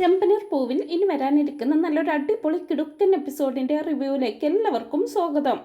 ചെമ്പനീർ പൂവിൽ ഇനി വരാനിരിക്കുന്ന നല്ലൊരു അടിപൊളി കിടുക്കൻ എപ്പിസോഡിന്റെ റിവ്യൂവിലേക്ക് എല്ലാവർക്കും സ്വാഗതം.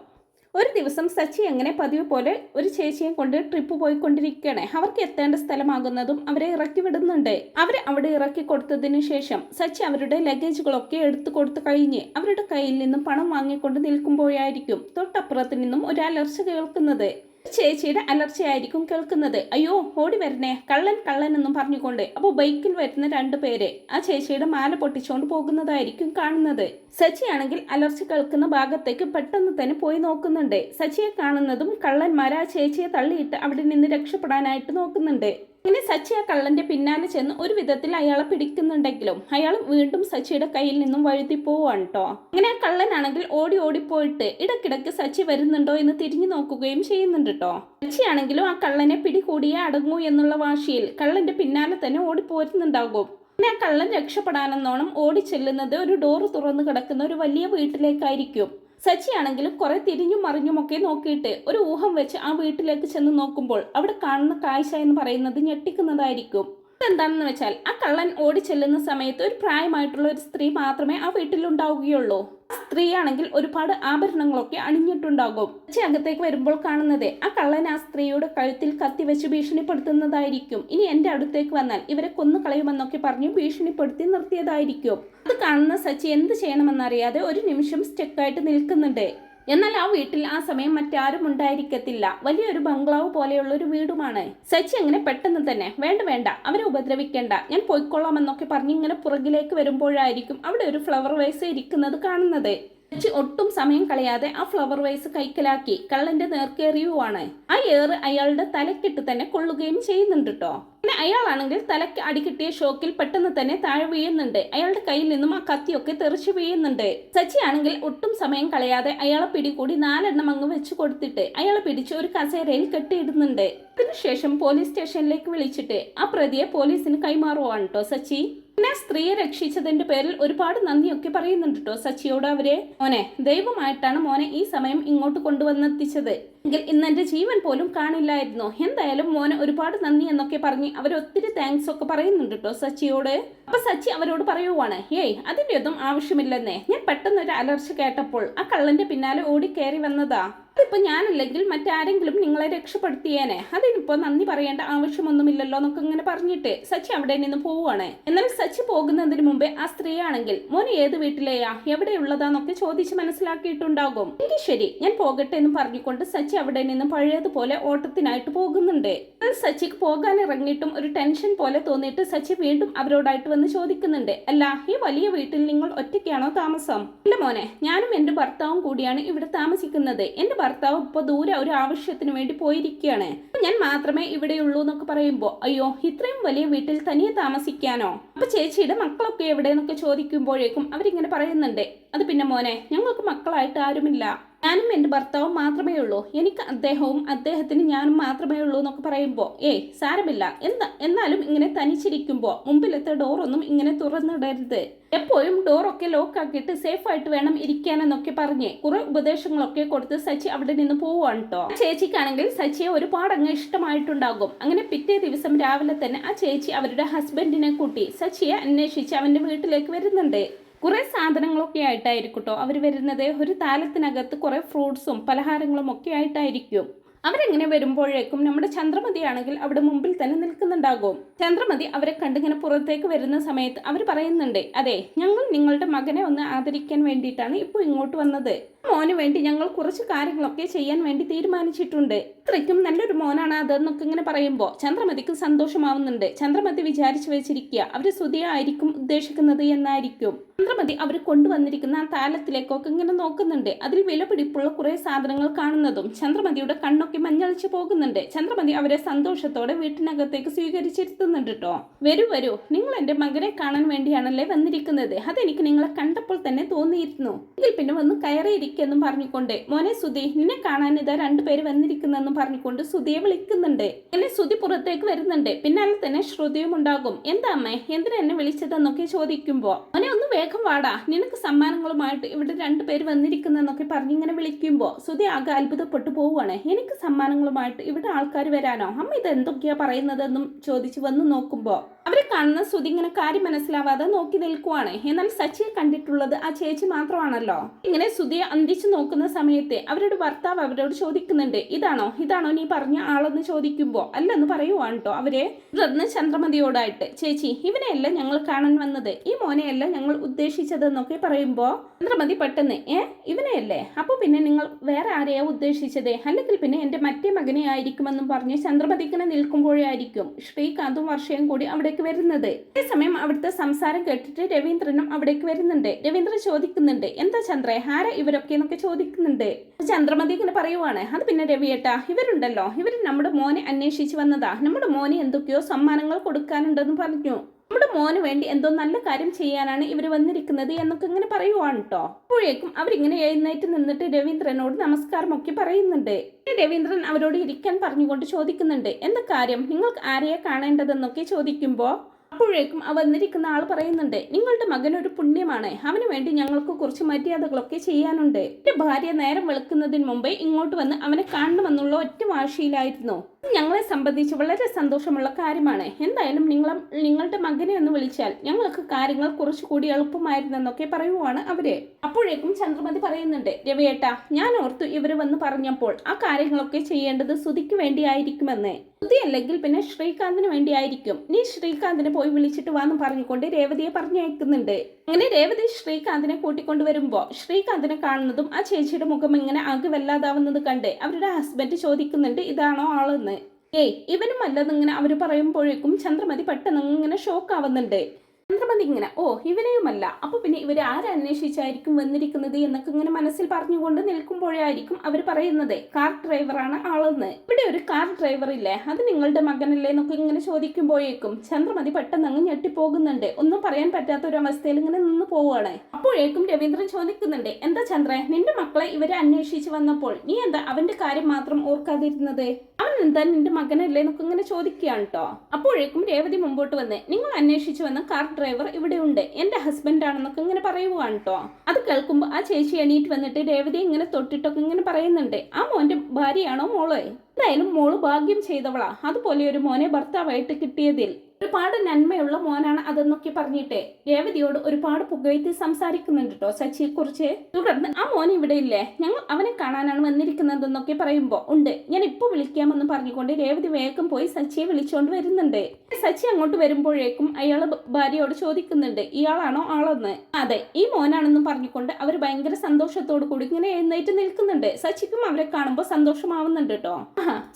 ഒരു ദിവസം സച്ചി എങ്ങനെ പതിവ് പോലെ ഒരു ചേച്ചിയെ കൊണ്ട് ട്രിപ്പ് പോയിക്കൊണ്ടിരിക്കുകയാണ്. അവർക്ക് എത്തേണ്ട സ്ഥലമാകുന്നതും അവരെ ഇറക്കി വിടുന്നുണ്ട്. അവരെ അവിടെ ഇറക്കി കൊടുത്തതിന് ശേഷം സച്ചി അവരുടെ ലഗേജുകളൊക്കെ എടുത്തു കൊടുത്തു കഴിഞ്ഞ് അവരുടെ കയ്യിൽ നിന്നും പണം വാങ്ങിക്കൊണ്ട് നിൽക്കുമ്പോഴായിരിക്കും തൊട്ടപ്പുറത്ത് നിന്നും ഒരു അലർച്ച കേൾക്കുന്നത്. ചേച്ചിയുടെ അലർച്ച ആയിരിക്കും കേൾക്കുന്നത്. അയ്യോ ഓടി വരണേ. കള്ളൻ കള്ളൻ എന്നും പറഞ്ഞുകൊണ്ട്. അപ്പോൾ ബൈക്കിൽ വരുന്ന രണ്ട് പേരെ ആ ചേച്ചിയുടെ മാല പൊട്ടിച്ചുകൊണ്ട് പോകുന്നതായിരിക്കും കാണുന്നത്. സച്ചിയാണെങ്കിൽ അലർച്ച കേൾക്കുന്ന ഭാഗത്തേക്ക് പെട്ടെന്ന് തന്നെ പോയി നോക്കുന്നുണ്ട്. സച്ചിയെ കാണുന്നതും കള്ളന്മാർ ആ ചേച്ചിയെ തള്ളിയിട്ട് അവിടെ നിന്ന് രക്ഷപ്പെടാനായിട്ട് നോക്കുന്നുണ്ട്. ഇങ്ങനെ സച്ചി ആ കള്ളന്റെ പിന്നാലെ ചെന്ന് ഒരു വിധത്തിൽ അയാളെ പിടിക്കുന്നുണ്ടെങ്കിലും അയാൾ വീണ്ടും സച്ചിയുടെ കയ്യിൽ നിന്നും വഴുതി പോവാണ് കേട്ടോ അങ്ങനെ ആ കള്ളനാണെങ്കിൽ ഓടി ഓടിപ്പോയിട്ട് ഇടക്കിടക്ക് സച്ചി വരുന്നുണ്ടോ എന്ന് തിരിഞ്ഞു നോക്കുകയും ചെയ്യുന്നുണ്ട് കേട്ടോ സച്ചിയാണെങ്കിലും ആ കള്ളനെ പിടികൂടിയേ അടങ്ങൂ എന്നുള്ള വാശിയിൽ കള്ളന്റെ പിന്നാലെ തന്നെ ഓടിപ്പോരുന്നുണ്ടാകും പിന്നെ ആ കള്ളൻ രക്ഷപ്പെടാനെന്നോണം ഓടി ചെല്ലുന്നത് ഒരു ഡോറ് തുറന്നു കിടക്കുന്ന ഒരു വലിയ വീട്ടിലേക്കായിരിക്കും. സച്ചിയാണെങ്കിലും കുറെ തിരിഞ്ഞും മറിഞ്ഞുമൊക്കെ നോക്കിയിട്ട് ഒരു ഊഹം വെച്ച് ആ വീട്ടിലേക്ക് ചെന്ന് നോക്കുമ്പോൾ അവിടെ കാണുന്ന കാഴ്ച എന്ന് പറയുന്നത് ഞെട്ടിക്കുന്നതായിരിക്കും. എന്താണെന്ന് വെച്ചാൽ ആ കള്ളൻ ഓടി ചെല്ലുന്ന സമയത്ത് ഒരു പ്രായമായിട്ടുള്ള ഒരു സ്ത്രീ മാത്രമേ ആ വീട്ടിലുണ്ടാവുകയുള്ളൂ. സ്ത്രീയാണെങ്കിൽ ഒരുപാട് ആഭരണങ്ങളൊക്കെ അണിഞ്ഞിട്ടുണ്ടാകും. സച്ചി അകത്തേക്ക് വരുമ്പോൾ കാണുന്നത് ആ കള്ളൻ ആ സ്ത്രീയുടെ കഴുത്തിൽ കത്തി വെച്ച് ഭീഷണിപ്പെടുത്തുന്നതായിരിക്കും. ഇനി എന്റെ അടുത്തേക്ക് വന്നാൽ ഇവരെ കൊന്നു കളയുമെന്നൊക്കെ പറഞ്ഞ് ഭീഷണിപ്പെടുത്തി നിർത്തിയതായിരിക്കും. അത് കാണുന്ന സച്ചി എന്ത് ചെയ്യണമെന്നറിയാതെ ഒരു നിമിഷം സ്റ്റെക്കായിട്ട് നിൽക്കുന്നുണ്ട്. എന്നാൽ ആ വീട്ടിൽ ആ സമയം മറ്റാരും ഉണ്ടായിരിക്കത്തില്ല. വലിയൊരു ബംഗ്ലാവ് പോലെയുള്ള ഒരു വീടുമാണ്. സച്ചി അങ്ങനെ പെട്ടെന്ന് തന്നെ വേണ്ട വേണ്ട അവരെ ഉപദ്രവിക്കേണ്ട. ഞാൻ പോയിക്കൊള്ളാമെന്നൊക്കെ പറഞ്ഞ് ഇങ്ങനെ പുറകിലേക്ക് വരുമ്പോഴായിരിക്കും അവിടെ ഒരു ഫ്ലവർ വേസ് ഇരിക്കുന്നത് കാണുന്നത്. ഒട്ടും സമയം കളയാതെ ആ ഫ്ലവർ വൈസ് കൈക്കലാക്കി കള്ളന്റെ നേർക്കേറിയുവാണ്. ആ ഏറ് അയാളുടെ തലക്കിട്ട് തന്നെ കൊള്ളുകയും ചെയ്യുന്നുണ്ട് കേട്ടോ പിന്നെ അയാളാണെങ്കിൽ തലക്ക് അടികിട്ടിയ ഷോക്കിൽ പെട്ടെന്ന് തന്നെ താഴെ വീഴുന്നുണ്ട്. അയാളുടെ കയ്യിൽ നിന്നും ആ കത്തിയൊക്കെ തെറിച്ചു വീഴുന്നുണ്ട്. സച്ചി ആണെങ്കിൽ ഒട്ടും സമയം കളയാതെ അയാളെ പിടികൂടി നാലെണ്ണം അങ്ങ് വെച്ചു കൊടുത്തിട്ട് അയാളെ പിടിച്ച് ഒരു കസേരയിൽ കെട്ടിയിടുന്നുണ്ട്. അതിനുശേഷം പോലീസ് സ്റ്റേഷനിലേക്ക് വിളിച്ചിട്ട് ആ പ്രതിയെ പോലീസിന് കൈമാറുവാണ് കേട്ടോ സച്ചി. പിന്നെ സ്ത്രീയെ രക്ഷിച്ചതിന്റെ പേരിൽ ഒരുപാട് നന്ദിയൊക്കെ പറയുന്നുണ്ട് കേട്ടോ സച്ചിയോട് അവരെ. മോനെ ദൈവമായിട്ടാണ് മോനെ ഈ സമയം ഇങ്ങോട്ട് കൊണ്ടുവന്നെത്തിച്ചത്. എങ്കിൽ ഇന്ന് എന്റെ ജീവൻ പോലും കാണില്ലായിരുന്നു. എന്തായാലും മോന് ഒരുപാട് നന്ദി എന്നൊക്കെ പറഞ്ഞ് അവർ ഒത്തിരി താങ്ക്സ് ഒക്കെ പറയുന്നുണ്ട് കേട്ടോ സച്ചിയോട്. അപ്പൊ സച്ചി അവരോട് പറയുവാണ് ഏയ് അതിന്റെ ഒന്നും ആവശ്യമില്ലെന്നേ. ഞാൻ പെട്ടെന്ന് ഒരു അലർച്ച കേട്ടപ്പോൾ ആ കള്ളന്റെ പിന്നാലെ ഓടി കയറി വന്നതാ. അതിപ്പോ ഞാനല്ലെങ്കിൽ മറ്റാരെങ്കിലും നിങ്ങളെ രക്ഷപ്പെടുത്തിയേനെ. അതിനിപ്പോ നന്ദി പറയേണ്ട ആവശ്യമൊന്നുമില്ലല്ലോ എന്നൊക്കെ ഇങ്ങനെ പറഞ്ഞിട്ട് സച്ചി അവിടെ നിന്ന് പോവുകയാണ് എന്നാൽ സച്ചി പോകുന്നതിന് മുമ്പേ ആ സ്ത്രീയാണെങ്കിൽ മോനെ ഏത് വീട്ടിലെയാ? എവിടെയുള്ളതാന്നൊക്കെ ചോദിച്ച് മനസ്സിലാക്കിയിട്ടുണ്ടാകും. എങ്കിൽ ശരി ഞാൻ പോകട്ടെ എന്ന് പറഞ്ഞുകൊണ്ട് സച്ചി അവിടെ നിന്ന് പഴയതുപോലെ ഓട്ടത്തിനായിട്ട് പോകുന്നുണ്ട്. സച്ചിക്ക് പോകാൻ ഇറങ്ങിയിട്ടും ഒരു ടെൻഷൻ പോലെ തോന്നിയിട്ട് സച്ചി വീണ്ടും അവരോടായിട്ട് വന്ന് ചോദിക്കുന്നുണ്ട്. അല്ല ഈ വലിയ വീട്ടിൽ നിങ്ങൾ ഒറ്റയ്ക്കാണോ താമസം? ഇല്ല മോനെ ഞാനും എന്റെ ഭർത്താവും കൂടിയാണ് ഇവിടെ താമസിക്കുന്നത്. എന്റെ ഭർത്താവ് ഇപ്പൊ ദൂരെ ഒരു ആവശ്യത്തിന് വേണ്ടി പോയിരിക്കുകയാണ്. ഞാൻ മാത്രമേ ഇവിടെയുള്ളൂ എന്നൊക്കെ പറയുമ്പോൾ അയ്യോ ഇത്രയും വലിയ വീട്ടിൽ തനിയെ താമസിക്കാനോ? അപ്പൊ ചേച്ചിയുടെ മക്കളൊക്കെ എവിടെ എന്നൊക്കെ ചോദിക്കുമ്പോഴേക്കും അവരിങ്ങനെ പറയുന്നുണ്ട്. അത് പിന്നെ മോനെ ഞങ്ങൾക്ക് മക്കളായിട്ട് ആരുമില്ല. ഞാനും എന്റെ ഭർത്താവും മാത്രമേ ഉള്ളൂ. എനിക്ക് അദ്ദേഹവും അദ്ദേഹത്തിന് ഞാനും മാത്രമേ ഉള്ളൂ എന്നൊക്കെ പറയുമ്പോൾ ഏയ് സാരമില്ല. എന്താ എന്നാലും ഇങ്ങനെ തനിച്ചിരിക്കുമ്പോൾ മുമ്പിലത്തെ ഡോറൊന്നും ഇങ്ങനെ തുറന്നിടരുത്. എപ്പോഴും ഡോറൊക്കെ സേഫ് ആയിട്ട് വേണം ഇരിക്കാനെന്നൊക്കെ പറഞ്ഞ് കുറെ ഉപദേശങ്ങളൊക്കെ കൊടുത്ത് സച്ചി അവിടെ നിന്ന് പോവാണ് കേട്ടോ ചേച്ചിക്കാണെങ്കിൽ സച്ചിയെ ഒരുപാട് അങ്ങ് ഇഷ്ടമായിട്ടുണ്ടാകും. അങ്ങനെ പിറ്റേ ദിവസം രാവിലെ തന്നെ ആ ചേച്ചി അവരുടെ ഹസ്ബൻഡിനെ കൂട്ടി സച്ചിയെ അന്വേഷിച്ച് അവന്റെ വീട്ടിലേക്ക് വരുന്നുണ്ട്. കുറെ സാധനങ്ങളൊക്കെ ആയിട്ടായിരിക്കും കേട്ടോ അവർ വരുന്നത് ഒരു താലത്തിനകത്ത് കുറേ ഫ്രൂട്ട്സും പലഹാരങ്ങളും ഒക്കെ ആയിട്ടായിരിക്കും. അവരെങ്ങനെ വരുമ്പോഴേക്കും നമ്മുടെ ചന്ദ്രമതി ആണെങ്കിൽ അവിടെ മുമ്പിൽ തന്നെ നിൽക്കുന്നുണ്ടാകും. ചന്ദ്രമതി അവരെ കണ്ടിങ്ങനെ പുറത്തേക്ക് വരുന്ന സമയത്ത് അവർ പറയുന്നുണ്ട് അതെ ഞങ്ങൾ നിങ്ങളുടെ മകനെ ഒന്ന് ആദരിക്കാൻ വേണ്ടിയിട്ടാണ് ഇപ്പോൾ ഇങ്ങോട്ട് വന്നത്. മോന് വേണ്ടി ഞങ്ങൾ കുറച്ച് കാര്യങ്ങളൊക്കെ ചെയ്യാൻ വേണ്ടി തീരുമാനിച്ചിട്ടുണ്ട്. ഇത്രയ്ക്കും നല്ലൊരു മോനാണ് അതെന്നൊക്കെ ഇങ്ങനെ പറയുമ്പോൾ ചന്ദ്രമതിക്ക് സന്തോഷമാവുന്നുണ്ട്. ചന്ദ്രമതി വിചാരിച്ചു വെച്ചിരിക്കുക അവർ സ്തുതിയായിരിക്കും ഉദ്ദേശിക്കുന്നത് എന്നായിരിക്കും. ചന്ദ്രമതി അവർ കൊണ്ടുവന്നിരിക്കുന്ന ആ താലത്തിലേക്കൊക്കെ ഇങ്ങനെ നോക്കുന്നുണ്ട്. അതിൽ വില പിടിപ്പുള്ള കുറെ സാധനങ്ങൾ കാണുന്നതും ചന്ദ്രമതിയുടെ കണ്ണൊക്കെ മഞ്ഞളിച്ച് പോകുന്നുണ്ട്. ചന്ദ്രമതി അവരെ സന്തോഷത്തോടെ വീട്ടിനകത്തേക്ക് സ്വീകരിച്ചിരുത്തുന്നുണ്ട് കേട്ടോ വരൂ വരൂ നിങ്ങൾ എന്റെ മകനെ കാണാൻ വേണ്ടിയാണല്ലേ വന്നിരിക്കുന്നത്? അതെനിക്ക് നിങ്ങളെ കണ്ടപ്പോൾ തന്നെ തോന്നിയിരുന്നു. എങ്കിൽ പിന്നെ വന്ന് കയറിയിരിക്കുന്നു പറഞ്ഞുകൊണ്ട് മോനെ സുധി നിന്നെ കാണാൻ ഇതാ രണ്ടുപേര് വന്നിരിക്കുന്നെന്നും പറഞ്ഞുകൊണ്ട് സുധിയെ വിളിക്കുന്നുണ്ട്. അങ്ങനെ സുധി പുറത്തേക്ക് വരുന്നുണ്ട്. പിന്നാലെ തന്നെ ശ്രുതിയും ഉണ്ടാകും. എന്താ അമ്മേ? എന്തിനാ എന്നെ വിളിച്ചതെന്നൊക്കെ ചോദിക്കുമ്പോ? അവനെ ഒന്ന് വേഗം വാടാ. നിനക്ക് സമ്മാനങ്ങളുമായിട്ട് ഇവിടെ രണ്ടുപേര് വന്നിരിക്കുന്നെന്നൊക്കെ പറഞ്ഞിങ്ങനെ വിളിക്കുമ്പോ സുധി ആകെ അത്ഭുതപ്പെട്ടു പോവുകയാണ്. എനിക്ക് സമ്മാനങ്ങളുമായിട്ട് ഇവിടെ ആൾക്കാർ വരാനോ? അമ്മ ഇത് എന്തൊക്കെയാ പറയുന്നതെന്നും ചോദിച്ചു വന്ന് നോക്കുമ്പോ അവരെ കാണുന്ന സുധി ഇങ്ങനെ കാര്യം മനസ്സിലാവാതെ നോക്കി നിൽക്കുവാണ്. എന്നാൽ സച്ചിയെ കണ്ടിട്ടുള്ളത് ആ ചേച്ചി മാത്രമാണല്ലോ. ഇങ്ങനെ സുധിയെ അന്തിച്ചു നോക്കുന്ന സമയത്ത് അവരുടെ ഭർത്താവ് അവരോട് ചോദിക്കുന്നുണ്ട്. ഇതാണോ? ഇതാണോ നീ പറഞ്ഞ ആളെന്ന് ചോദിക്കുമ്പോൾ അല്ലെന്ന് പറയുവാണ് കേട്ടോ അവരെ. തുടർന്ന് ചന്ദ്രമതിയോടായിട്ട്. ചേച്ചി ഇവനെയല്ല ഞങ്ങൾ കാണാൻ വന്നത്. ഈ മോനെയല്ല ഞങ്ങൾ ഉദ്ദേശിച്ചതെന്നൊക്കെ പറയുമ്പോൾ ചന്ദ്രമതി പെട്ടെന്ന് ഏ ഇവനെയല്ലേ? അപ്പൊ പിന്നെ നിങ്ങൾ വേറെ ആരെയാ ഉദ്ദേശിച്ചത്? അല്ലെങ്കിൽ പിന്നെ എന്റെ മറ്റേ മകനെ ആയിരിക്കുമെന്നും പറഞ്ഞ് ചന്ദ്രമതി ഇങ്ങനെ നിൽക്കുമ്പോഴായിരിക്കും ശ്രീകാന്തും വർഷയും കൂടി അവിടേക്ക് വരുന്നത്. അതേസമയം അവിടുത്തെ സംസാരം കേട്ടിട്ട് രവീന്ദ്രനും അവിടേക്ക് വരുന്നുണ്ട്. രവീന്ദ്രൻ ചോദിക്കുന്നുണ്ട് എന്താ ചന്ദ്രേ ആരാ ഇവരൊക്കെ? എന്നൊക്കെ ചോദിക്കുന്നുണ്ട്. ചന്ദ്രമതി ഇങ്ങനെ പറയുവാണ്. അത് പിന്നെ രവിയേട്ടാ ഇവരുണ്ടല്ലോ. ഇവർ നമ്മുടെ മോനെ അന്വേഷിച്ച് വന്നതാ. നമ്മുടെ മോനെ എന്തൊക്കെയോ സമ്മാനങ്ങൾ കൊടുക്കാനുണ്ടെന്ന് പറഞ്ഞു. നമ്മുടെ മോന് വേണ്ടി എന്തോ നല്ല കാര്യം ചെയ്യാനാണ് ഇവർ വന്നിരിക്കുന്നത് എന്നൊക്കെ ഇങ്ങനെ പറയുവാണ് കേട്ടോ അപ്പോഴേക്കും അവരിങ്ങനെ എഴുന്നേറ്റ് നിന്നിട്ട് രവീന്ദ്രനോട് നമസ്കാരമൊക്കെ പറയുന്നുണ്ട്. രവീന്ദ്രൻ അവരോട് ഇരിക്കാൻ പറഞ്ഞുകൊണ്ട് ചോദിക്കുന്നുണ്ട്. എന്താ കാര്യം? നിങ്ങൾക്ക് ആരെയാ കാണേണ്ടതെന്നൊക്കെ ചോദിക്കുമ്പോൾ അപ്പോഴേക്കും ആ വന്നിരിക്കുന്ന ആൾ പറയുന്നുണ്ട് നിങ്ങളുടെ മകൻ ഒരു പുണ്യമാണ്. അവന് വേണ്ടി ഞങ്ങൾക്ക് കുറച്ച് മര്യാദകളൊക്കെ ചെയ്യാനുണ്ട്. എന്റെ ഭാര്യ നേരം വെളുക്കുന്നതിന് മുമ്പേ ഇങ്ങോട്ട് വന്ന് അവനെ കാണണമെന്നുള്ള ഒറ്റ വാശിയിലായിരുന്നു. ഞങ്ങളെ സംബന്ധിച്ച് വളരെ സന്തോഷമുള്ള കാര്യമാണ്. എന്തായാലും നിങ്ങൾ നിങ്ങളുടെ മകനെ ഒന്ന് വിളിച്ചാൽ ഞങ്ങൾക്ക് കാര്യങ്ങൾ കുറച്ചുകൂടി എളുപ്പമായിരുന്നെന്നൊക്കെ പറയുവാണ് അവർ. അപ്പോഴേക്കും ചന്ദ്രമതി പറയുന്നുണ്ട് രവിയേട്ട ഞാൻ ഓർത്തു ഇവർ വന്ന് പറഞ്ഞപ്പോൾ ആ കാര്യങ്ങളൊക്കെ ചെയ്യേണ്ടത് സുതിക്ക് വേണ്ടിയായിരിക്കുമെന്ന്. സുതി അല്ലെങ്കിൽ പിന്നെ ശ്രീകാന്തിന് വേണ്ടിയായിരിക്കും. നീ ശ്രീകാന്തിനെ പോയി വിളിച്ചിട്ട് വാന്ന് പറഞ്ഞുകൊണ്ട് രേവതിയെ പറഞ്ഞയക്കുന്നുണ്ട്. അങ്ങനെ രേവതി ശ്രീകാന്തിനെ കൂട്ടിക്കൊണ്ടു വരുമ്പോ ശ്രീകാന്തിനെ കാണുന്നതും ആ ചേച്ചിയുടെ മുഖം ഇങ്ങനെ ആകെ വല്ലാതാവുന്നത് കണ്ട് അവരുടെ ഹസ്ബൻഡ് ചോദിക്കുന്നുണ്ട് ഇതാണോ ആളെന്ന്? ഏയ് ഇവനും അല്ലെന്നിങ്ങനെ അവർ പറയുമ്പോഴേക്കും ചന്ദ്രമതി പെട്ടെന്ന് ഇങ്ങനെ ഷോക്ക് ആവുന്നുണ്ട്. ചന്ദ്രമതി ഇങ്ങനെ ഓ ഇവനെയുമല്ല. അപ്പൊ പിന്നെ ഇവരെ ആരന്വേഷിച്ചായിരിക്കും വന്നിരിക്കുന്നത്? എന്നൊക്കെ ഇങ്ങനെ മനസ്സിൽ പറഞ്ഞുകൊണ്ട് നിൽക്കുമ്പോഴായിരിക്കും അവർ പറയുന്നത് കാർ ഡ്രൈവറാണ് ആളെന്ന്. ഇവിടെ ഒരു കാർ ഡ്രൈവർ ഇല്ലേ അത് നിങ്ങളുടെ മകനല്ലേ എന്നൊക്കെ ഇങ്ങനെ ചോദിക്കുമ്പോഴേക്കും ചന്ദ്രമതി പെട്ടെന്ന് അങ്ങ് ഞെട്ടിപ്പോകുന്നുണ്ട്. ഒന്നും പറയാൻ പറ്റാത്ത ഒരു അവസ്ഥയിൽ ഇങ്ങനെ നിന്ന് പോവുകയാണ്. അപ്പോഴേക്കും രവീന്ദ്രൻ ചോദിക്കുന്നുണ്ട് എന്താ ചന്ദ്ര നിന്റെ മക്കളെ ഇവരെ അന്വേഷിച്ച് വന്നപ്പോൾ നീ എന്താ അവന്റെ കാര്യം മാത്രം ഓർക്കാതിരുന്നത്? അവൻ എന്താ നിന്റെ മകനല്ലേ എന്നൊക്കെ ഇങ്ങനെ ചോദിക്കുകയാണ് കേട്ടോ അപ്പോഴേക്കും രേവതി മുമ്പോട്ട് വന്ന് നിങ്ങൾ അന്വേഷിച്ചു വന്ന കാർ ഡ്രൈവർ ഇവിടെ ഉണ്ട്. എന്റെ ഹസ്ബൻഡ് ആണെന്നൊക്കെ ഇങ്ങനെ പറയുവാണ് കേട്ടോ അത് കേൾക്കുമ്പോൾ ആ ചേച്ചി എണീറ്റ് വന്നിട്ട് രേവതി ഇങ്ങനെ തൊട്ടിട്ടൊക്കെ ഇങ്ങനെ പറയുന്നുണ്ട്. ആ മോന്റെ ഭാര്യയാണോ മോൾ? എന്തായാലും മോൾ ഭാഗ്യം ചെയ്തവളാ. അതുപോലെ ഒരു മോനെ ഭർത്താവായിട്ട് കിട്ടിയതിൽ. ഒരുപാട് നന്മയുള്ള മോനാണ് അതെന്നൊക്കെ പറഞ്ഞിട്ട്. രേവതിയോട് ഒരുപാട് പുകഴ്ത്തി സംസാരിക്കുന്നുണ്ട് കേട്ടോ സച്ചിയെ കുറിച്ച്. തുടർന്ന് ആ മോൻ ഇവിടെ ഇല്ലേ? ഞങ്ങൾ അവനെ കാണാനാണ് വന്നിരിക്കുന്നതെന്നൊക്കെ പറയുമ്പോൾ ഉണ്ട്. ഞാൻ ഇപ്പൊ വിളിക്കാമെന്ന് പറഞ്ഞുകൊണ്ട് രേവതി വേഗം പോയി സച്ചിയെ വിളിച്ചുകൊണ്ട് വരുന്നുണ്ട്. സച്ചി അങ്ങോട്ട് വരുമ്പോഴേക്കും അയാൾ ഭാര്യയോട് ചോദിക്കുന്നുണ്ട് ഇയാളാണോ ആളെന്ന്? അതെ ഈ മോനാണെന്ന് പറഞ്ഞുകൊണ്ട് അവർ ഭയങ്കര സന്തോഷത്തോടു കൂടി ഇങ്ങനെ എഴുന്നേറ്റ് നിൽക്കുന്നുണ്ട്. സച്ചിക്കും അവരെ കാണുമ്പോൾ സന്തോഷമാവുന്നുണ്ട് കേട്ടോ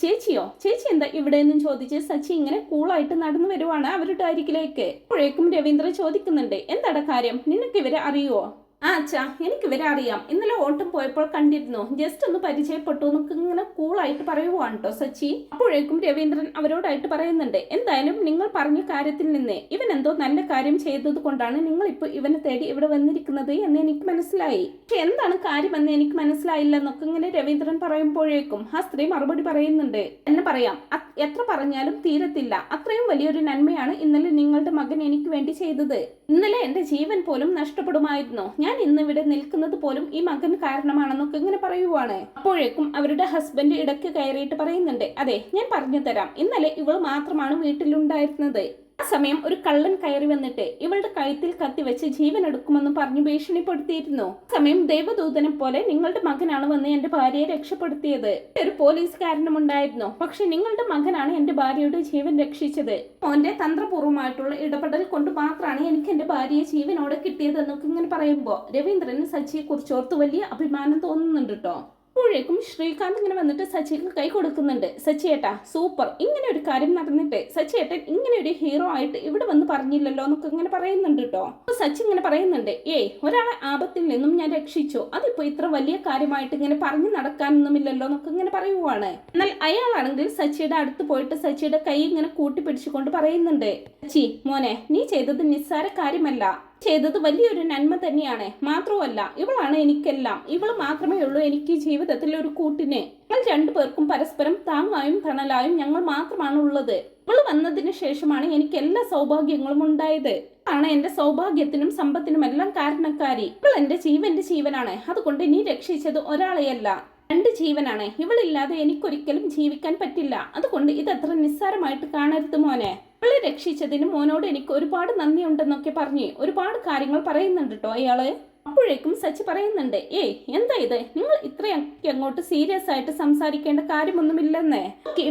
ചേച്ചിയോ? ചേച്ചി എന്താ ഇവിടെ നിന്നും ചോദിച്ച് സച്ചി ഇങ്ങനെ കൂളായിട്ട് നടന്നു വരുവാണ് അവരുടെ അരികിലേക്ക്. അപ്പോഴേക്കും രവീന്ദ്ര ചോദിക്കുന്നുണ്ട് എന്താടാ കാര്യം? നിനക്ക് ഇവരെ അറിയുവോ? ആ അച്ഛാ എനിക്ക് ഇവരെ അറിയാം. ഇന്നലെ ഓട്ടം പോയപ്പോൾ കണ്ടിരുന്നു. ജസ്റ്റ് ഒന്ന് പരിചയപ്പെട്ടു. എന്നൊക്കെ ഇങ്ങനെ കൂളായിട്ട് പറയുവാണ് കേട്ടോ സച്ചി. അപ്പോഴേക്കും രവീന്ദ്രൻ അവരോടായിട്ട് പറയുന്നുണ്ട്. എന്തായാലും നിങ്ങൾ പറഞ്ഞ കാര്യത്തിൽ നിന്ന് ഇവൻ എന്തോ നല്ല കാര്യം ചെയ്തത് കൊണ്ടാണ് നിങ്ങൾ ഇപ്പോൾ ഇവനെ തേടി ഇവിടെ വന്നിരിക്കുന്നത് എന്ന് എനിക്ക് മനസ്സിലായി. പക്ഷെ എന്താണ് കാര്യമെന്ന് എനിക്ക് മനസ്സിലായില്ല എന്നൊക്കെ ഇങ്ങനെ രവീന്ദ്രൻ പറയുമ്പോഴേക്കും ആ സ്ത്രീ മറുപടി പറയുന്നുണ്ട്. എന്ന് പറയാം. എത്ര പറഞ്ഞാലും തീരത്തില്ല. അത്രയും വലിയൊരു നന്മയാണ് ഇന്നലെ നിങ്ങളുടെ മകൻ എനിക്ക് വേണ്ടി ചെയ്തത്. ഇന്നലെ എന്റെ ജീവൻ പോലും നഷ്ടപ്പെടുമായിരുന്നു? ഞാൻ ഇന്ന് ഇവിടെ നിൽക്കുന്നത് പോലും ഈ മകൻ കാരണമാണെന്നൊക്കെ ഇങ്ങനെ പറയുവാണ്. അപ്പോഴേക്കും അവരുടെ ഹസ്ബൻഡ് ഇടയ്ക്ക് കയറിയിട്ട് പറയുന്നുണ്ട് അതെ ഞാൻ പറഞ്ഞു തരാം ഇന്നലെ ഇവൾ മാത്രമാണ് വീട്ടിലുണ്ടായിരുന്നത്. ആ സമയം ഒരു കള്ളൻ കയറി വന്നിട്ട് ഇവളുടെ കഴുത്തിൽ കത്തിവെച്ച് ജീവൻ എടുക്കുമെന്ന് പറഞ്ഞു ഭീഷണിപ്പെടുത്തിയിരുന്നു. സമയം ദൈവദൂതനെ പോലെ നിങ്ങളുടെ മകനാണ് വന്ന് എന്റെ ഭാര്യയെ രക്ഷപ്പെടുത്തിയത്. ഒരു പോലീസുകാരനും ഉണ്ടായിരുന്നു പക്ഷെ നിങ്ങളുടെ മകനാണ് എന്റെ ഭാര്യയുടെ ജീവൻ രക്ഷിച്ചത്. മോന്റെ തന്ത്രപൂർവമായിട്ടുള്ള ഇടപെടൽ കൊണ്ട് മാത്രമാണ് എനിക്ക് എന്റെ ഭാര്യയെ ജീവനോടെ കിട്ടിയതെന്നൊക്കെ ഇങ്ങനെ പറയുമ്പോൾ രവീന്ദ്രന് സച്ചിയെ കുറിച്ച് ഓർത്ത് വലിയ അഭിമാനം തോന്നുന്നുണ്ട് കേട്ടോ അപ്പോഴേക്കും ശ്രീകാന്ത് ഇങ്ങനെ വന്നിട്ട് സച്ചിക്ക് കൈ കൊടുക്കുന്നുണ്ട്. സച്ചിയേട്ടാ സൂപ്പർ. ഇങ്ങനെ ഒരു കാര്യം നടന്നിട്ട് സച്ചിയേട്ടൻ ഇങ്ങനെ ഒരു ഹീറോ ആയിട്ട് ഇവിടെ വന്ന് പറഞ്ഞില്ലല്ലോ എന്നൊക്കെ ഇങ്ങനെ പറയുന്നുണ്ട് കേട്ടോ അപ്പൊ സച്ചി ഇങ്ങനെ പറയുന്നുണ്ട് ഏയ് ഒരാളെ ആപത്തിൽ നിന്നും ഞാൻ രക്ഷിച്ചു. അതിപ്പോ ഇത്ര വലിയ കാര്യമായിട്ട് ഇങ്ങനെ പറഞ്ഞു നടക്കാനൊന്നുമില്ലല്ലോ എന്നൊക്കെ ഇങ്ങനെ പറയുവാണ്. എന്നാൽ അയാളാണെങ്കിൽ സച്ചിയുടെ അടുത്ത് പോയിട്ട് സച്ചിയുടെ കൈ ഇങ്ങനെ കൂട്ടി പിടിച്ചുകൊണ്ട് പറയുന്നുണ്ട് സച്ചി മോനെ നീ ചെയ്തത് നിസ്സാര കാര്യമല്ല. ചെയ്തത് വലിയൊരു നന്മ തന്നെയാണ്. മാത്രമല്ല ഇവളാണ് എനിക്കെല്ലാം. ഇവൾ മാത്രമേ ഉള്ളൂ എനിക്ക് ജീവിതത്തിൽ ഒരു കൂട്ടിനെ. ഞങ്ങൾ രണ്ടുപേർക്കും പരസ്പരം താങ്ങായും തണലായും ഞങ്ങൾ മാത്രമാണ് ഉള്ളത്. ഇവൾ വന്നതിന് ശേഷമാണ് എനിക്ക് എല്ലാ സൗഭാഗ്യങ്ങളും ഉണ്ടായത്. ആണ് എന്റെ സൗഭാഗ്യത്തിനും സമ്പത്തിനും എല്ലാം കാരണക്കാരി. ഇവൾ എന്റെ ജീവന്റെ ജീവനാണ്. അതുകൊണ്ട് നീ രക്ഷിച്ചത് ഒരാളെയല്ല. രണ്ട് ജീവനാണ്. ഇവളില്ലാതെ എനിക്കൊരിക്കലും ജീവിക്കാൻ പറ്റില്ല. അതുകൊണ്ട് ഇതത്ര നിസ്സാരമായിട്ട് കാണരുത് മോനെ. ഇവളെ രക്ഷിച്ചതിന് മോനോട് എനിക്ക് ഒരുപാട് നന്ദിയുണ്ടെന്നൊക്കെ പറഞ്ഞ് ഒരുപാട് കാര്യങ്ങൾ പറയുന്നുണ്ട് കേട്ടോ അയാൾ അപ്പോഴേക്കും സച്ചി പറയുന്നുണ്ട് ഏയ് എന്താ ഇത്? നിങ്ങൾ ഇത്രയൊക്കെ അങ്ങോട്ട് സീരിയസ് ആയിട്ട് സംസാരിക്കേണ്ട കാര്യമൊന്നുമില്ലെന്നേ.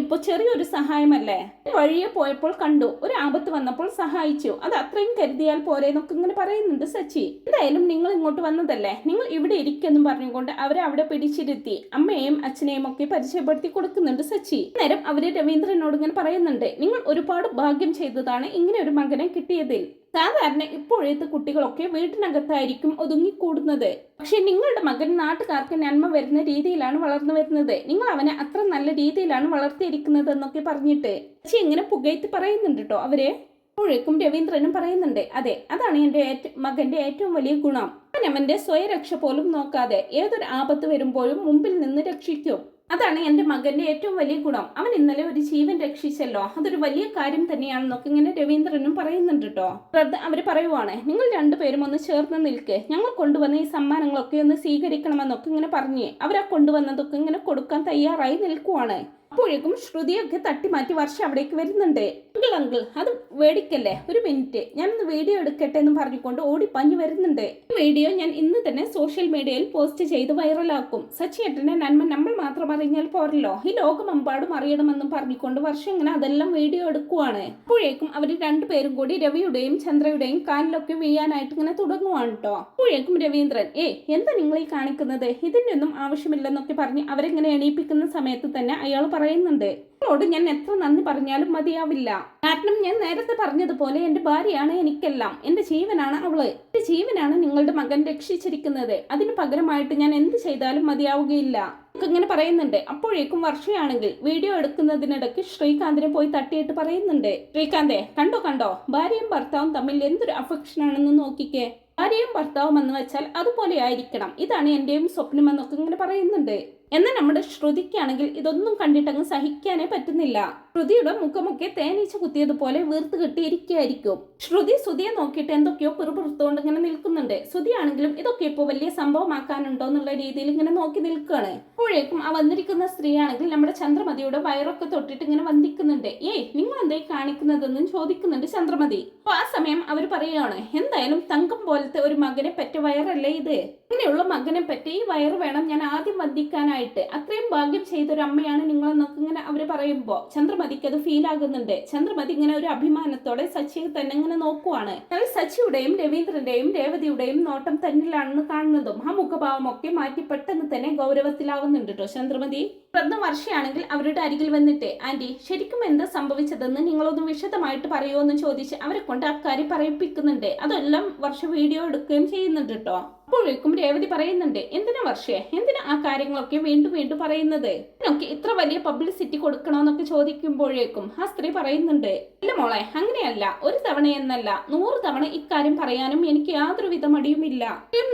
ഇപ്പൊ ചെറിയൊരു സഹായമല്ലേ? വഴിയെ പോയപ്പോൾ കണ്ടു ഒരു ആപത്ത് വന്നപ്പോൾ സഹായിച്ചു. അത് അത്രയും കരുതിയാൽ പോരെ എന്നൊക്കെ ഇങ്ങനെ പറയുന്നുണ്ട് സച്ചി. എന്തായാലും നിങ്ങൾ ഇങ്ങോട്ട് വന്നതല്ലേ? നിങ്ങൾ ഇവിടെ ഇരിക്കെന്നും പറഞ്ഞുകൊണ്ട് അവരെ അവിടെ പിടിച്ചിരുത്തി. അമ്മയെയും അച്ഛനെയും ഒക്കെ പരിചയപ്പെടുത്തി കൊടുക്കുന്നുണ്ട് സച്ചി. നേരം അവർ രവീന്ദ്രനോട് ഇങ്ങനെ പറയുന്നുണ്ട് നിങ്ങൾ ഒരുപാട് ഭാഗ്യം ചെയ്തതാണ് ഇങ്ങനെ ഒരു മകനെ കിട്ടിയതിൽ. സാധാരണ ഇപ്പോഴത്തെ കുട്ടികളൊക്കെ വീട്ടിനകത്തായിരിക്കും ഒതുങ്ങിക്കൂടുന്നത്. പക്ഷെ നിങ്ങളുടെ മകൻ നാട്ടുകാർക്ക് നന്മ വരുന്ന രീതിയിലാണ് വളർന്നു വരുന്നത്. നിങ്ങൾ അവനെ അത്ര നല്ല രീതിയിലാണ് വളർത്തിയിരിക്കുന്നത് എന്നൊക്കെ പറഞ്ഞിട്ട്. പക്ഷെ ഇങ്ങനെ പുകയത്ത് പറയുന്നുണ്ട് കേട്ടോ അവർ. ഇപ്പോഴേക്കും രവീന്ദ്രനും പറയുന്നുണ്ട്. അതെ അതാണ് എന്റെ മകന്റെ ഏറ്റവും വലിയ ഗുണം. അവൻ അവന്റെ സ്വയരക്ഷ പോലും നോക്കാതെ ഏതൊരു ആപത്ത് വരുമ്പോഴും മുമ്പിൽ നിന്ന് രക്ഷിക്കും. അതാണ് എന്റെ മകന്റെ ഏറ്റവും വലിയ ഗുണം. അവൻ ഇന്നലെ ഒരു ജീവൻ രക്ഷിച്ചല്ലോ. അതൊരു വലിയ കാര്യം തന്നെയാണെന്നൊക്കെ ഇങ്ങനെ രവീന്ദ്രനും പറയുന്നുണ്ട് കേട്ടോ ശ്രദ്ധ അവർ പറയുവാണ് നിങ്ങൾ രണ്ടുപേരും ഒന്ന് ചേർന്ന് നിൽക്കേ. ഞങ്ങൾ കൊണ്ടുവന്ന ഈ സമ്മാനങ്ങളൊക്കെ ഒന്ന് സ്വീകരിക്കണമെന്നൊക്കെ ഇങ്ങനെ പറഞ്ഞ് അവരാ കൊണ്ടുവന്നതൊക്കെ ഇങ്ങനെ കൊടുക്കാൻ തയ്യാറായി നിൽക്കുവാണ്. അപ്പോഴേക്കും ശ്രുതിയൊക്കെ തട്ടി മാറ്റി വർഷം അവിടേക്ക് വരുന്നുണ്ട്. അങ്കിൾ അങ്കിൾ അത് വേടിക്കല്ലേ? ഒരു മിനിറ്റ്. ഞാനൊന്ന് വീഡിയോ എടുക്കട്ടെ എന്ന് പറഞ്ഞുകൊണ്ട് ഓടിപ്പാഞ്ഞു വരുന്നുണ്ട്. വീഡിയോ ഞാൻ ഇന്ന് തന്നെ സോഷ്യൽ മീഡിയയിൽ പോസ്റ്റ് ചെയ്ത് വൈറലാക്കും. സച്ചിയേട്ടന്റെ നന്മ നമ്മൾ മാത്രം അറിഞ്ഞാൽ പോരല്ലോ. ഈ ലോകമെമ്പാടും അറിയണമെന്നും പറഞ്ഞുകൊണ്ട് വർഷം ഇങ്ങനെ അതെല്ലാം വീഡിയോ എടുക്കുവാണ്. അപ്പോഴേക്കും അവർ രണ്ടുപേരും കൂടി രവിയുടെയും ചന്ദ്രയുടെയും കാലിലൊക്കെ വീഴാനായിട്ട് ഇങ്ങനെ തുടങ്ങുവാണ് കേട്ടോ അപ്പോഴേക്കും രവീന്ദ്രൻ ഏ എന്താ നിങ്ങൾ ഈ കാണിക്കുന്നത്? ഇതിന്റെ ഒന്നും ആവശ്യമില്ലെന്നൊക്കെ പറഞ്ഞ് അവരെങ്ങനെ എണീപ്പിക്കുന്ന സമയത്ത് തന്നെ അയാൾ പറയുന്നുണ്ട്. നിങ്ങളോട് ഞാൻ എത്ര നന്ദി പറഞ്ഞാലും മതിയാവില്ല. കാരണം ഞാൻ നേരത്തെ പറഞ്ഞതുപോലെ എന്റെ ഭാര്യയാണ് എനിക്കെല്ലാം. എന്റെ ജീവനാണ് അവൾ. എന്റെ ജീവനാണ് നിങ്ങളുടെ മകൻ രക്ഷിച്ചിരിക്കുന്നത്. അതിന് പകരമായിട്ട് ഞാൻ എന്ത് ചെയ്താലും മതിയാവുകയില്ല. ഇങ്ങനെ പറയുന്നുണ്ട്. അപ്പോഴേക്കും വർഷയാണെങ്കിൽ വീഡിയോ എടുക്കുന്നതിനിടയ്ക്ക് ശ്രീകാന്തിനെ പോയി തട്ടിയിട്ട് പറയുന്നുണ്ട്. ശ്രീകാന്തേ കണ്ടോ കണ്ടോ? ഭാര്യയും ഭർത്താവും തമ്മിൽ എന്തൊരു അഫക്ഷൻ ആണെന്ന് നോക്കിക്കേ. ഭാര്യയും ഭർത്താവും എന്ന് വെച്ചാൽ അതുപോലെ ആയിരിക്കണം. ഇതാണ് എന്റെയും സ്വപ്നം എന്നൊക്കെ ഇങ്ങനെ പറയുന്നുണ്ട്. എന്നാൽ നമ്മുടെ ശ്രുതിക്കാണെങ്കിൽ ഇതൊന്നും കണ്ടിട്ടങ്ങ് സഹിക്കാനേ പറ്റുന്നില്ല. ശ്രുതിയുടെ മുഖമൊക്കെ തേനീച്ച കുത്തിയതുപോലെ വീർത്ത് കെട്ടിയിരിക്കുകയായിരിക്കും ശ്രുതി ശ്രുതിയെ നോക്കിയിട്ട് എന്തൊക്കെയോ പിറുപിറുത്തുകൊണ്ട് ഇങ്ങനെ നിൽക്കുന്നുണ്ട്. ശ്രുതിയാണെങ്കിലും ഇതൊക്കെ ഇപ്പോൾ വലിയ സംഭവമാക്കാനുണ്ടോ എന്നുള്ള രീതിയിൽ ഇങ്ങനെ നോക്കി നിൽക്കുകയാണ്. അപ്പോഴേക്കും ആ വന്നിരിക്കുന്ന സ്ത്രീയാണെങ്കിൽ നമ്മുടെ ചന്ദ്രമതിയുടെ വയറൊക്കെ തൊട്ടിട്ട് ഇങ്ങനെ വന്ദിക്കുന്നുണ്ട്. ഏയ് നിങ്ങൾ എന്തേ കാണിക്കുന്നതെന്നും ചോദിക്കുന്നുണ്ട് ചന്ദ്രമതി. അപ്പൊ ആ സമയം അവർ പറയുകയാണ് എന്തായാലും തങ്കം പോലത്തെ ഒരു മകനെ പറ്റ വയറല്ലേ ഇത്? ഇങ്ങനെയുള്ള മകനെ പറ്റി ഈ വയറ് വേണം ഞാൻ ആദ്യം വന്ദിക്കാനായിട്ട്. അത്രയും ഭാഗ്യം ചെയ്തൊരു അമ്മയാണ് നിങ്ങളെന്നൊക്കെ ഇങ്ങനെ അവർ പറയുമ്പോൾ ചന്ദ്രമതിക്ക് അത് ഫീൽ ആകുന്നുണ്ട്. ചന്ദ്രമതി ഇങ്ങനെ ഒരു അഭിമാനത്തോടെ സച്ചിയെ തന്നെ ഇങ്ങനെ നോക്കുവാണ്. എന്നാൽ സച്ചിയുടെയും രവീന്ദ്രന്റെയും രേവതിയുടെയും നോട്ടം തന്നിലാണെന്ന് കാണുന്നതും ആ മുഖഭാവമൊക്കെ മാറ്റി പെട്ടെന്ന് തന്നെ ഗൗരവത്തിലാവുന്നുണ്ട് കേട്ടോ ചന്ദ്രമതി. പ്രഥമ വർഷയാണെങ്കിൽ അവരുടെ അരികിൽ വന്നിട്ട് ആന്റി ശരിക്കും എന്താ സംഭവിച്ചതെന്ന് നിങ്ങളൊന്ന് വിശദമായിട്ട് പറയുമോ എന്ന് ചോദിച്ച് അവരെ കൊണ്ട് അക്കാര്യം പറയിപ്പിക്കുന്നുണ്ട്. അതെല്ലാം വർഷ വീഡിയോ എടുക്കുകയും ചെയ്യുന്നുണ്ട് കേട്ടോ അപ്പോഴേക്കും രേവതി പറയുന്നുണ്ട് എന്തിനാ വർഷേ? എന്തിനാ ആ കാര്യങ്ങളൊക്കെ വീണ്ടും വീണ്ടും പറയുന്നത്? ഇതിനൊക്കെ ഇത്ര വലിയ പബ്ലിസിറ്റി കൊടുക്കണമെന്നൊക്കെ ചോദിക്കുമ്പോഴേക്കും ആ സ്ത്രീ പറയുന്നുണ്ട് അല്ല മോളെ അങ്ങനെയല്ല. ഒരു തവണ എന്നല്ല. നൂറ് തവണ ഇക്കാര്യം പറയാനും എനിക്ക് യാതൊരു വിധ മടിയുമില്ല.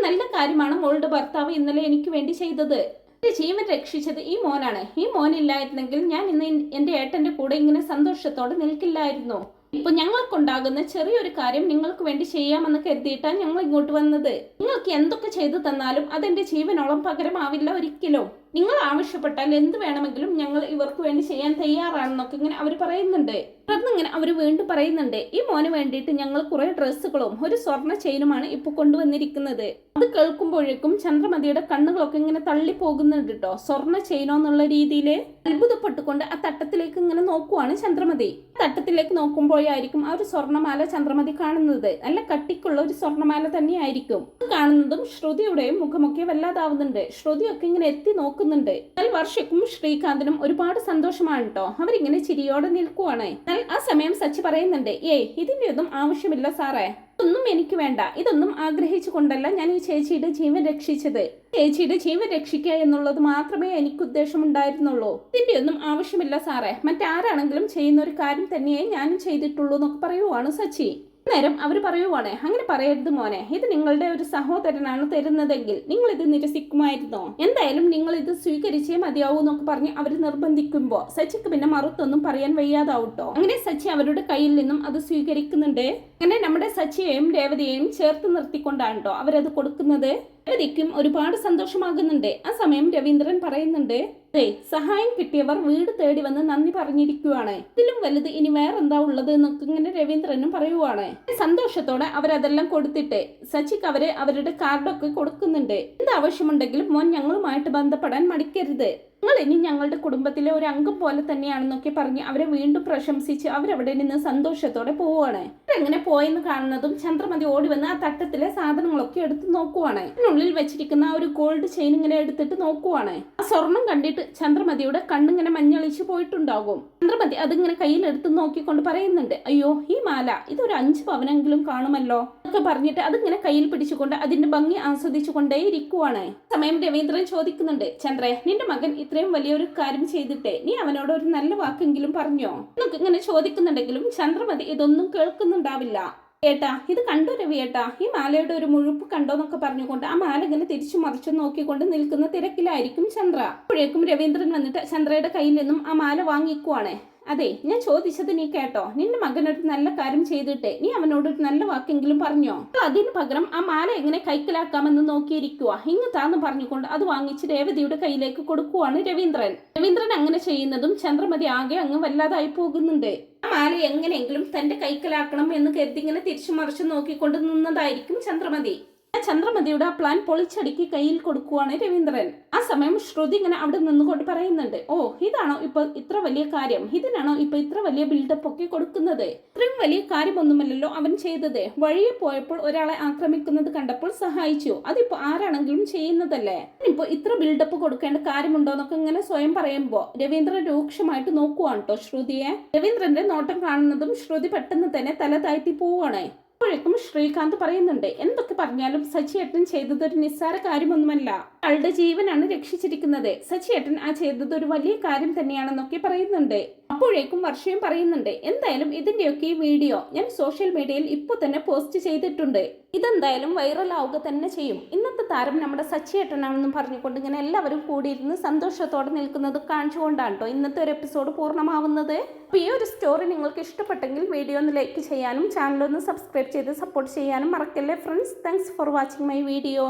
നല്ല കാര്യമാണ് മോളുടെ ഭർത്താവ് ഇന്നലെ എനിക്ക് വേണ്ടി ചെയ്തത്. എന്റെ ജീവൻ രക്ഷിച്ചത് ഈ മോനാണ്. ഈ മോനില്ലായിരുന്നെങ്കിൽ ഞാൻ ഇന്ന് എന്റെ ഏട്ടന്റെ കൂടെ ഇങ്ങനെ സന്തോഷത്തോടെ നിൽക്കില്ലായിരുന്നു. ഇപ്പൊ ഞങ്ങൾക്കുണ്ടാകുന്ന ചെറിയൊരു കാര്യം നിങ്ങൾക്ക് വേണ്ടി ചെയ്യാമെന്ന് കരുതിയിട്ടാണ് ഞങ്ങൾ ഇങ്ങോട്ട് വന്നത്. നിങ്ങൾക്ക് എന്തൊക്കെ ചെയ്തു തന്നാലും അതെന്റെ ജീവനോളം പകരമാവില്ല ഒരിക്കലും. നിങ്ങൾ ആവശ്യപ്പെട്ടാൽ എന്ത് വേണമെങ്കിലും ഞങ്ങൾ ഇവർക്ക് വേണ്ടി ചെയ്യാൻ തയ്യാറാണെന്നൊക്കെ ഇങ്ങനെ അവർ പറയുന്നുണ്ട്. തുടർന്ന് ഇങ്ങനെ അവർ വീണ്ടും പറയുന്നുണ്ട്. ഈ മോന് വേണ്ടിയിട്ട് ഞങ്ങൾ കുറെ ഡ്രസ്സുകളും ഒരു സ്വർണ ചെയിനുമാണ് ഇപ്പൊ കൊണ്ടുവന്നിരിക്കുന്നത്. അത് കേൾക്കുമ്പോഴേക്കും ചന്ദ്രമതിയുടെ കണ്ണുകളൊക്കെ ഇങ്ങനെ തള്ളി പോകുന്നുണ്ട് കേട്ടോ സ്വർണ ചെയിനോ എന്നുള്ള രീതിയിൽ അത്ഭുതപ്പെട്ടുകൊണ്ട് ആ തട്ടത്തിലേക്ക് ഇങ്ങനെ നോക്കുവാണ് ചന്ദ്രമതി. തട്ടത്തിലേക്ക് നോക്കുമ്പോഴായിരിക്കും ആ ഒരു സ്വർണമാല ചന്ദ്രമതി കാണുന്നത്. നല്ല കട്ടിക്കുള്ള ഒരു സ്വർണമാല തന്നെയായിരിക്കും. കാണുന്നതും ശ്രുതിയുടെയും മുഖമൊക്കെ വല്ലാതാവുന്നുണ്ട്. ശ്രുതിയൊക്കെ ഇങ്ങനെ എത്തി നോക്കുന്നുണ്ട്. എന്നാൽ വർഷക്കും ശ്രീകാന്തിനും ഒരുപാട് സന്തോഷമാണ് കേട്ടോ അവരിങ്ങനെ ചിരിയോടെ നിൽക്കുവാണ്. എന്നാൽ ആ സമയം സച്ചി പറയുന്നുണ്ട് ഏയ് ഇതിന്റെ ഒന്നും ആവശ്യമില്ല സാറേ. ഇതൊന്നും എനിക്ക് വേണ്ട. ഇതൊന്നും ആഗ്രഹിച്ചു കൊണ്ടല്ല ഞാൻ ഈ ചേച്ചിയുടെ ജീവൻ രക്ഷിച്ചത്. ചേച്ചിയുടെ ജീവൻ രക്ഷിക്കുക എന്നുള്ളത് മാത്രമേ എനിക്ക് ഉദ്ദേശമുണ്ടായിരുന്നുള്ളൂ. ഇതിന്റെ ഒന്നും ആവശ്യമില്ല സാറേ. മറ്റാരാണെങ്കിലും ചെയ്യുന്ന ഒരു കാര്യം തന്നെയേ ഞാനും ചെയ്തിട്ടുള്ളൂ എന്നൊക്കെ പറയുവാണ് സച്ചി. നേരം അവർ പറയുവാണ് അങ്ങനെ പറയരുത് മോനെ. ഇത് നിങ്ങളുടെ ഒരു സഹോദരനാണ് തരുന്നതെങ്കിൽ നിങ്ങൾ ഇത് നിരസിക്കുമായിരുന്നോ? എന്തായാലും നിങ്ങൾ ഇത് സ്വീകരിച്ചേ മതിയാവൂ എന്നൊക്കെ പറഞ്ഞ് അവർ നിർബന്ധിക്കുമ്പോ സച്ചിക്ക് പിന്നെ മറുത്തൊന്നും പറയാൻ വയ്യാതാവട്ടോ. അങ്ങനെ സച്ചി അവരുടെ കയ്യിൽ നിന്നും അത് സ്വീകരിക്കുന്നുണ്ട്. അങ്ങനെ നമ്മുടെ സച്ചിയെയും രേവതിയെയും ചേർത്ത് നിർത്തിക്കൊണ്ടാണ് അവരത് കൊടുക്കുന്നത്. രേവതിക്കും ഒരുപാട് സന്തോഷമാകുന്നുണ്ട്. ആ സമയം രവീന്ദ്രൻ പറയുന്നുണ്ട് അതെ സഹായം കിട്ടിയവർ വീട് തേടി വന്ന് നന്ദി പറഞ്ഞിരിക്കുവാണ്. ഇതിലും വലുത് ഇനി വേറെന്താ ഉള്ളത് എന്നൊക്കെ ഇങ്ങനെ രവീന്ദ്രനും പറയുവാണ്. സന്തോഷത്തോടെ അവരതെല്ലാം കൊടുത്തിട്ടെ സച്ചിക്ക് അവരെ അവരുടെ കാർഡൊക്കെ കൊടുക്കുന്നുണ്ട്. എന്ത് ആവശ്യമുണ്ടെങ്കിലും മോൻ ഞങ്ങളുമായിട്ട് ബന്ധപ്പെടാൻ മടിക്കരുത്. നിങ്ങൾ ഇനി ഞങ്ങളുടെ കുടുംബത്തിലെ ഒരു അംഗം പോലെ തന്നെയാണെന്നൊക്കെ പറഞ്ഞ് അവരെ വീണ്ടും പ്രശംസിച്ച് അവരവിടെ നിന്ന് സന്തോഷത്തോടെ പോവുകയാണ്. എങ്ങനെ പോയെന്ന് കാണുന്നതും ചന്ദ്രമതി ഓടി വന്ന് ആ തട്ടത്തിലെ സാധനങ്ങളൊക്കെ എടുത്ത് നോക്കുവാണ്. അതിനുള്ളിൽ വെച്ചിരിക്കുന്ന ആ ഒരു ഗോൾഡ് ചെയിൻ ഇങ്ങനെ എടുത്തിട്ട് നോക്കുവാണ്. ആ സ്വർണം കണ്ടിട്ട് ചന്ദ്രമതിയുടെ കണ്ണിങ്ങനെ മഞ്ഞളിച്ച് പോയിട്ടുണ്ടാകും. ചന്ദ്രമതി അതിങ്ങനെ കയ്യിലെടുത്ത് നോക്കിക്കൊണ്ട് പറയുന്നുണ്ട് അയ്യോ ഈ മാല ഇതൊരു അഞ്ച് പവനെങ്കിലും കാണുമല്ലോ? എന്നൊക്കെ പറഞ്ഞിട്ട് അതിങ്ങനെ കയ്യിൽ പിടിച്ചുകൊണ്ട് അതിന്റെ ഭംഗി ആസ്വദിച്ചു കൊണ്ടേ ഇരിക്കുവാണ് സമയം രവീന്ദ്രൻ ചോദിക്കുന്നുണ്ട് ചന്ദ്രേ നിന്റെ മകൻ ഇത്രയും വലിയൊരു കാര്യം ചെയ്തിട്ട് നീ അവനോട് ഒരു നല്ല വാക്കെങ്കിലും പറഞ്ഞോ? എന്നൊക്കെ ഇങ്ങനെ ചോദിക്കുന്നുണ്ടെങ്കിലും ചന്ദ്രമതി ഇതൊന്നും കേൾക്കുന്നുണ്ടാവില്ല. ഏട്ടാ ഇത് കണ്ടു രവി ഏട്ടാ. ഈ മാലയുടെ ഒരു മുഴുപ്പ് കണ്ടോ എന്നൊക്കെ പറഞ്ഞുകൊണ്ട് ആ മാല ഇങ്ങനെ തിരിച്ചു മറിച്ചു നോക്കിക്കൊണ്ട് നിൽക്കുന്ന തിരക്കിലായിരിക്കും ചന്ദ്ര. അപ്പോഴേക്കും രവീന്ദ്രൻ വന്നിട്ട് ചന്ദ്രയുടെ കയ്യിൽ നിന്നും ആ മാല വാങ്ങിക്കുവാണ്. അതെ ഞാൻ ചോദിച്ചത് നീ കേട്ടോ. നിന്റെ മകനൊരു നല്ല കാര്യം ചെയ്തിട്ട്. നീ അവനോട് ഒരു നല്ല വാക്കെങ്കിലും പറഞ്ഞോ? അതിന് പകരം ആ മാല എങ്ങനെ കൈക്കലാക്കാമെന്ന് നോക്കിയിരിക്കുക ഇങ്ങ് താന്ന് പറഞ്ഞുകൊണ്ട് അത് വാങ്ങിച്ച് രേവതിയുടെ കയ്യിലേക്ക് കൊടുക്കുവാണ് രവീന്ദ്രൻ. രവീന്ദ്രൻ അങ്ങനെ ചെയ്യുന്നതും ചന്ദ്രമതി ആകെ അങ്ങ് വല്ലാതായി പോകുന്നുണ്ട്. ആ മാല എങ്ങനെയെങ്കിലും തന്റെ കൈക്കലാക്കണം എന്ന് കരുതി ഇങ്ങനെ തിരിച്ചു മറിച്ചു നോക്കിക്കൊണ്ട് നിന്നതായിരിക്കും ചന്ദ്രമതി. ചന്ദ്രമതിയുടെ ആ പ്ലാൻ പൊളിച്ചടുക്കി കയ്യിൽ കൊടുക്കുവാണ് രവീന്ദ്രൻ. ആ സമയം ശ്രുതി ഇങ്ങനെ അവിടെ നിന്നുകൊണ്ട് പറയുന്നുണ്ട് ഓ ഇതാണോ ഇപ്പൊ ഇത്ര വലിയ കാര്യം? ഇതിനാണോ ഇപ്പൊ ഇത്ര വലിയ ബിൽഡപ്പ് ഒക്കെ കൊടുക്കുന്നത്? ഇത്രയും വലിയ കാര്യമൊന്നുമല്ലല്ലോ അവൻ ചെയ്തത്. വഴിയെ പോയപ്പോൾ ഒരാളെ ആക്രമിക്കുന്നത് കണ്ടപ്പോൾ സഹായിച്ചു. അതിപ്പോ ആരാണെങ്കിലും ചെയ്യുന്നതല്ലേ? ഇപ്പൊ ഇത്ര ബിൽഡപ്പ് കൊടുക്കേണ്ട കാര്യമുണ്ടോ എന്നൊക്കെ ഇങ്ങനെ സ്വയം പറയുമ്പോ രവീന്ദ്രൻ രൂക്ഷമായിട്ട് നോക്കുവാണ് കേട്ടോ ശ്രുതിയെ. രവീന്ദ്രന്റെ നോട്ടം കാണുന്നതും ശ്രുതി പെട്ടെന്ന് തന്നെ തല താഴ്ത്തി പോവാണ് അപ്പോഴേക്കും ശ്രീകാന്ത് പറയുന്നുണ്ട് എന്തൊക്കെ പറഞ്ഞാലും സച്ചിയേട്ടൻ ചെയ്തത് ഒരു നിസ്സാര കാര്യമൊന്നുമല്ല. ആളുടെ ജീവനാണ് രക്ഷിച്ചിരിക്കുന്നത്. സച്ചിയേട്ടൻ ആ ചെയ്തത് ഒരു വലിയ കാര്യം തന്നെയാണെന്നൊക്കെ പറയുന്നുണ്ട്. അപ്പോഴേക്കും വർഷയും പറയുന്നുണ്ട് എന്തായാലും ഇതിന്റെയൊക്കെ ഈ വീഡിയോ ഞാൻ സോഷ്യൽ മീഡിയയിൽ ഇപ്പൊ തന്നെ പോസ്റ്റ് ചെയ്തിട്ടുണ്ട്. ഇതെന്തായാലും വൈറൽ ആവുക തന്നെ ചെയ്യും. ഇന്നത്തെ താരം നമ്മുടെ സച്ചിയേട്ടനാണെന്നും പറഞ്ഞുകൊണ്ട് ഇങ്ങനെ എല്ലാവരും കൂടിയിരുന്ന് സന്തോഷത്തോടെ നിൽക്കുന്നത് കാണിച്ചുകൊണ്ടാണ് കേട്ടോ ഇന്നത്തെ ഒരു എപ്പിസോഡ് പൂർണമാവുന്നത്. അപ്പോൾ ഈ ഒരു സ്റ്റോറി നിങ്ങൾക്ക് ഇഷ്ടപ്പെട്ടെങ്കിൽ വീഡിയോ ഒന്ന് ലൈക്ക് ചെയ്യാനും ചാനൽ ഒന്ന് സബ്സ്ക്രൈബ് ചെയ്ത് സപ്പോർട്ട് ചെയ്യാനും മറക്കല്ലേ friends thanks for watching my video